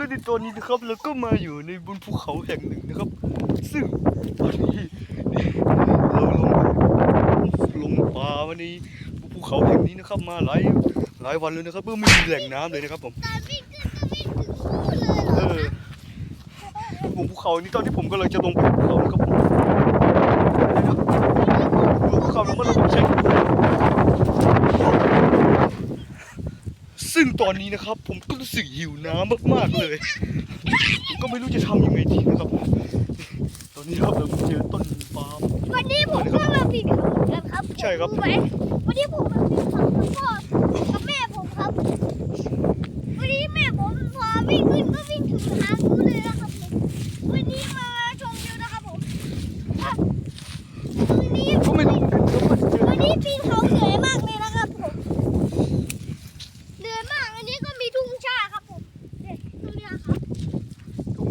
และในตอนนี้นะครับเราก็มาอยู่ในบนภูเขาแห่งหนึ่งนะครับ ซึ่งตอนนี้เราลงลงป่ามาในภูเขาแห่งนี้นะครับ มาหลายหลายวันเลยนะครับเพื่อไม่มีแหล่งน้ำเลยนะครับผมตอนวิ่งขึ้นก็วิ่งถึงนู่นเออผมภูเขานี้ตอนที่ผมกำลังจะลงไปภูเขานะครับผมภูเขาลงมาแล้วผมใช้ซึ่ง ตอนนี้นะครับ ผมก็รู้สึกหิวน้ำมากๆเลย ผมก็ไม่รู้จะทำยังไงดีนะครับ ตอนนี้ครับเราเจอต้นปาล์มวันนี้ผมก็มาปีนเขาเหมือนกันครับใช่ครับไหมวันนี้ผมมาปีนเขากับพ่อกับแม่ผมครับ วันนี้แม่ผมพาวิ่งขึ้นก็วิ่งถึงทางนู้นเลยนะครับผมวันนี้มาชมวิวนะครับผมครับวันนี้ ก็ไม่รู้เหมือนกันครับว่าจะเจอ วันนี้ปีนเขาเหนื่อยมากเลยนะครับผมเหนื่อยมากอันนี้ก็มีทุ่งชาครับผมเนี่ยตรงเนี้ยครับ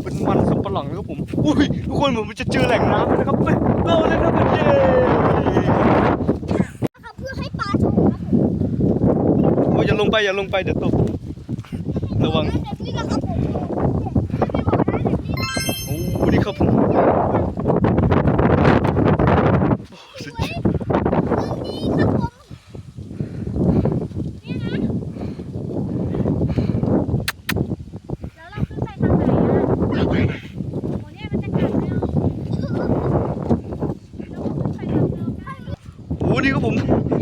เป็น มันสำปะหลังนะครับผม อุ้ยทุกคนผมจะเจอแหล่งน้ำแล้วนะครับเฮ้ยเราเลยนะครับเย้นะครับเพื่อให้ปลาชมครับผมโอ้ยอย่าลงไปอย่าลงไปเดี๋ยวตก ระวัง แบบนี้นะครับผมเนี่ยไม่บอกนะแบบนี้นะ โอ้นี่ครับผมโอ้สุดยอด นี่ครับผมเนี่ยนะแล้วเราขึ้นไปทางไหนอะโอ้เนี่ยมันจะกัดเนี่ยเราขึ้นไปทางเดิมได้ โอ้นี่ครับผม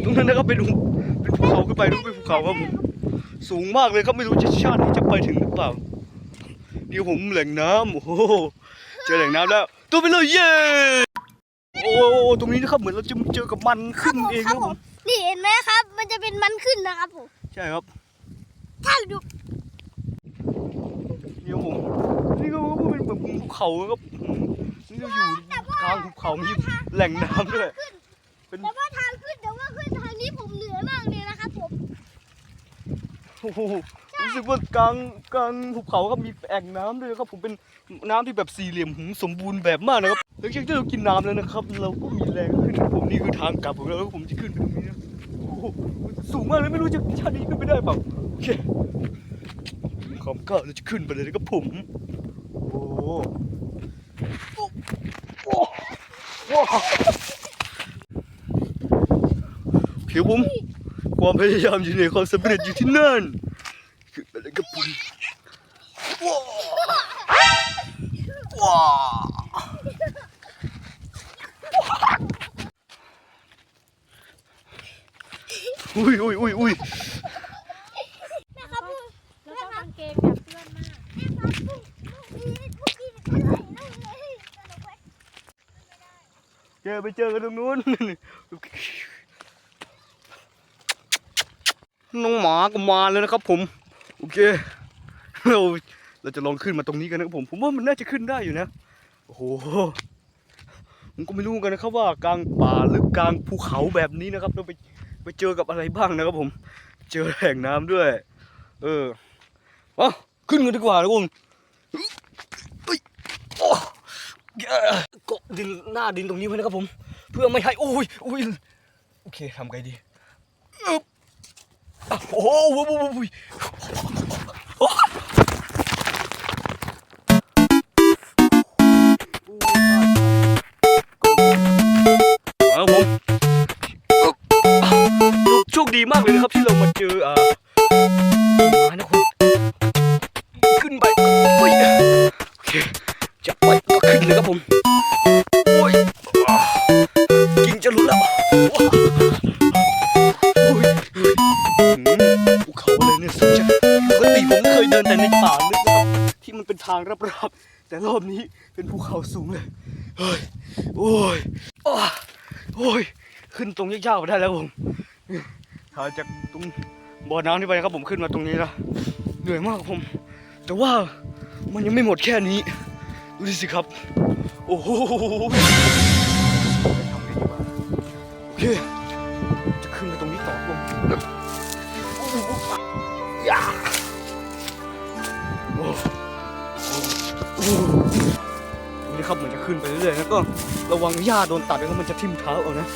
ตรงนั้นนะครับเป็นหุบเป็นภูเขาขึ้นไปต้องเป็นภูเขาครับผมสูงมากเลยครับไม่รู้จะชาตินี้จะไปถึงหรือเปล่านี่ผมแหล่งน้ำโอ้โหเจอแหล่งน้ำแล้ว ตัวไปเลยเย้โอ้ตรงนี้นะครับเหมือนเราจะเจอกับมันขึ้นเองครับผมนี่เห็นไหมครับ มันจะเป็นมันขึ้นนะครับผมใช่ครับถ้าดูนี่ครับผมนี่ก็เป็นแบบภูเขาครับอืมนี่เราอยู่กลางภูเขามีแหล่งน้ำด้วยเป็นแต่ว่าทางขึ้ นแต่ว่าขึ้นทางนี้ผมเหนื่อยมากเลยนะครับผม โอ้โหรู้สึกว่ากลางกลางภูเขาครับมีแอ่งน้ำด้วยครับผมเป็นน้ำที่แบบสี่เหลี่ยมหืมสมบูรณ์แบบมากนะครับหลังจากที่เรากินน้ำแล้วนะครับ เราก็มีแรงขึ้นครับผมนี่คือทางกลับของเราแล้วผมจะขึ้นไปตรงนี้นะโอ้โหสูงมากเลยไม่รู้จะชาตินี้ขึ้นไปได้เปล่าโอเคความก้าวเราจะขึ้นไปเลยนะครับผมโอ้โหโอ้โห สียวผม ความพยายามอยู่ในความสำเร็จอยู่ที่นั่นคืออะไรกับผมว้าวว้าวอุ้ยอุ้ยอุ้ยอุ้ยนะครับผมแล้วก็กางเกงแบบเพื่อนมากแม่ครับลูกลูกนี้ลูกนี้เท่ไหร่ลูกเลยสนุกไหมเจอไปเจอกันตรงนู้น น้องหมาก็มาแล้วนะครับ ผม โอเค เราเราจะลองขึ้นมาตรงนี้กันนะครับผม ผมว่ามันน่าจะขึ้นได้อยู่นะ โอ้โหผมก็ไม่รู้กันนะครับว่ากลางป่าหรือกลางภูเขาแบบนี้นะครับ เราไปไปเจอกับอะไรบ้างนะครับ ผม เจอแหล่งน้ำด้วย เออเอาขึ้นกันดีกว่าทุกคนเฮ้ยโอ้ยเกาะดินหน้าดินตรงนี้ไว้นะครับผม เพื่อไม่ให้โอ้ยโอ้ยโอเคทำไงดีอ โอ้โหโอ้โหโอ้โหโอ้โหโอ้โหเอาผมโชคดีมากเลยนะครับที่เรามาเจออ่า ดินแต่ในป่าลึกนะครับที่มันเป็นทางราบๆแต่รอบนี้เป็นภูเขาสูงเลยเฮ้ยโอ้ยอ้าโอ้ยขึ้นตรงยากๆมาได้แล้วผมถ่ายจากตรงบ่อน้ำที่ไปนะครับผมขึ้นมาตรงนี้นะเหนื่อยมากผม แต่ว่ามันยังไม่หมดแค่นี้ดูดิสิครับ โอ้โหโอเค นี่ครับเหมือนจะขึ้นไปเรื่อยๆแล้วก็ระวังหญ้าโดนตัดแล้วมันจะทิ่มเท้าเอานะ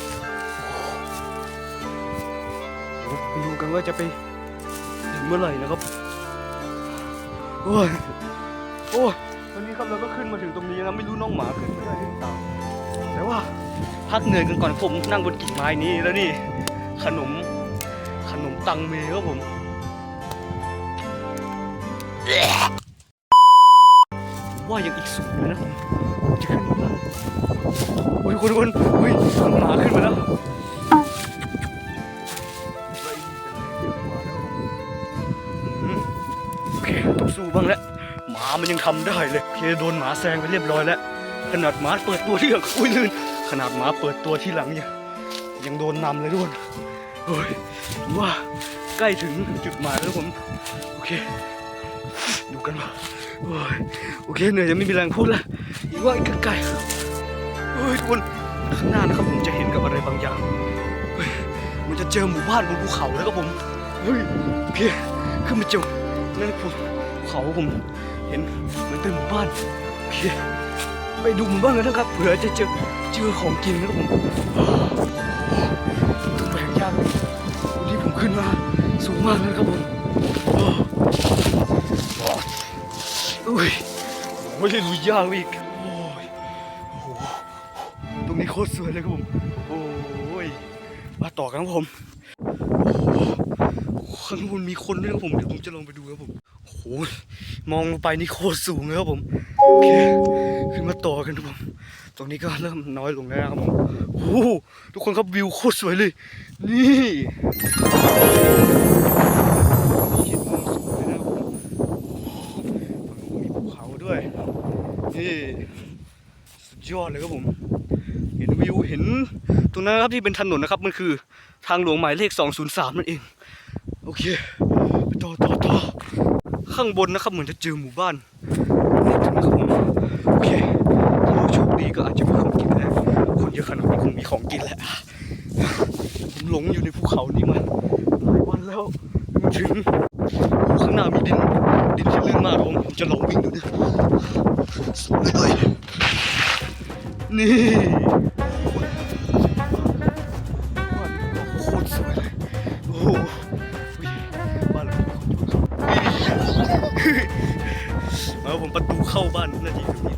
ไปดูกันว่าจะไปถึงเมื่อไหร่นะครับโอ้ยโอ้ยตอนนี้ครับเราก็ขึ้นมาถึงตรงนี้แล้วไม่รู้น้องหมาขึ้นไม่ได้หรือเปล่าแต่ว่าพักเหนื่อยกันก่อนผมนั่งบนกิ่งไม้นี้แล้วนี่ ขนมขนมตังเมครับผม ว่ายังอีกสูงเลยนะผมจะขึ้นมาได้โอ้ยทุกคนทุกคนเฮ้ยน้องหมาขึ้นมาแล้วโอเคต้องสู้บ้างแล้วหมามันยังทำได้เลยโอเคโดนหมาแซงไปเรียบร้อยแล้ว ขนาดหมาเปิดตัวที่หลังอุ้ยลื่นขนาดหมาเปิดตัวที่หลังยังยังโดนนำเลยทุกคนโอ้ยว่าใกล้ถึงจุดหมายแล้วผม โอเค ดูกันว่า โอ้ยโอเคเหนื่อยจะไม่มีแรงพูดละอีกว่าอีกไกลๆเฮ้ยทุกคนข้างหน้านะครับผมจะเห็นกับอะไรบางอย่างเฮ้ยมันจะเจอหมู่บ้านบนภูเขาแล้วครับผมเฮ้ยโอเคขึ้นมาเจอนั่นภูเขาผมเห็นมันเป็นหมู่บ้านโอเคไปดูหมันบ้างนะครับเผื่อจะเจอเจอของกินนะครับผมต้องแบกยากวันนี้ผมขึ้นมาสูงมากเลยครับผม ไม่ได้ลุยยากอีกโอ้ยโอ้โหตรงนี้โคตรสวยเลยครับผม โอ้ย มาต่อกันครับผมโอ้โหข้างบนมีคนด้วยครับผม เดี๋ยวผมจะลองไปดูครับผม โอ้โห มองลงไปนี่โคตรสูงเลยครับผม โอเค ขึ้นมาต่อกันครับผม ตรงนี้ก็เริ่มน้อยลงแล้วครับผม โอ้โห ทุกคนครับวิวโคตรสวยเลย นี่นี่เห็นมุมสูงเลยนะครับผมโอ้โหฝั่งนู้นมีภูเขาด้วย นี่สุดยอดเลยครับผม เห็นวิวเห็นตรงนั้นครับที่เป็นถนนนะครับมันคือทางหลวงหมายเลข 203 นั่นเอง โอเคไปต่อต่อต่อข้างบนนะครับเหมือนจะเจอหมู่บ้านเล็กนะครับผมโอเคถ้าเราโชคดีก็อาจจะมีของกินนะคนเยอะขนาดนี้คงมีของกินแหละผมหลงอยู่ในภูเขานี้มาหลายวันแล้วม่ถึงข้างหน้ามีดินดินที่ลื่นมากผมผมจะลองวิ่งดูเนี่ย นี่โคตรสวยเลยโอ้โหอุ๊ยบ้านเรามีคนอยู่ครับมาผมประตูเข้าบ้านน่าจะองนี้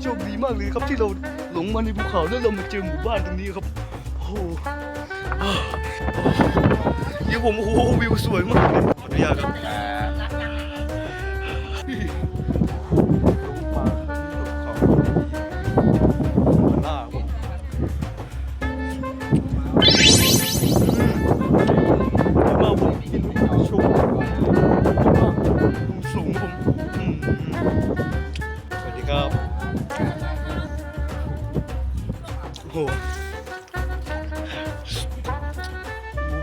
โชคดีมากเลยครับที่เราหลงมาในภูเขาแล้วเรามาเจอหมู่บ้านตรงนี้ครับโอ้โหอ่าเดี๋ยวผมโอ้โหวิวสวยมากเลยขออนุญาตครับ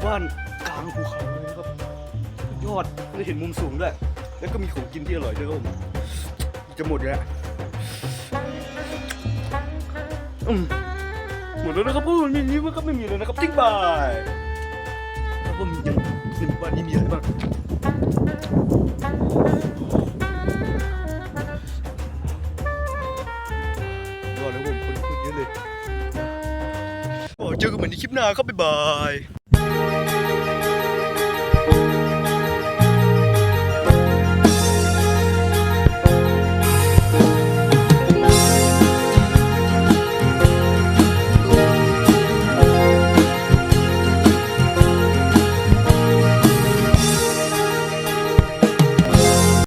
บ้านกลางภูเขาเลยนะครับยอดได้เห็นมุมสูงด้วย แล้วก็มีของกินที่อร่อยด้วยครับผมจะหมดแล้วหมดแล้วนะครับพวกมันมีนี้มันก็ไม่มีแล้วนะครับทิ้งบายแล้วก็มียังในหมู่บ้านนี้มีอะไรบ้างยอดแล้วผมคนนเยอะเลยโอ้เจอกันใหม่ในคลิปหน้าครับบ๊ายบาย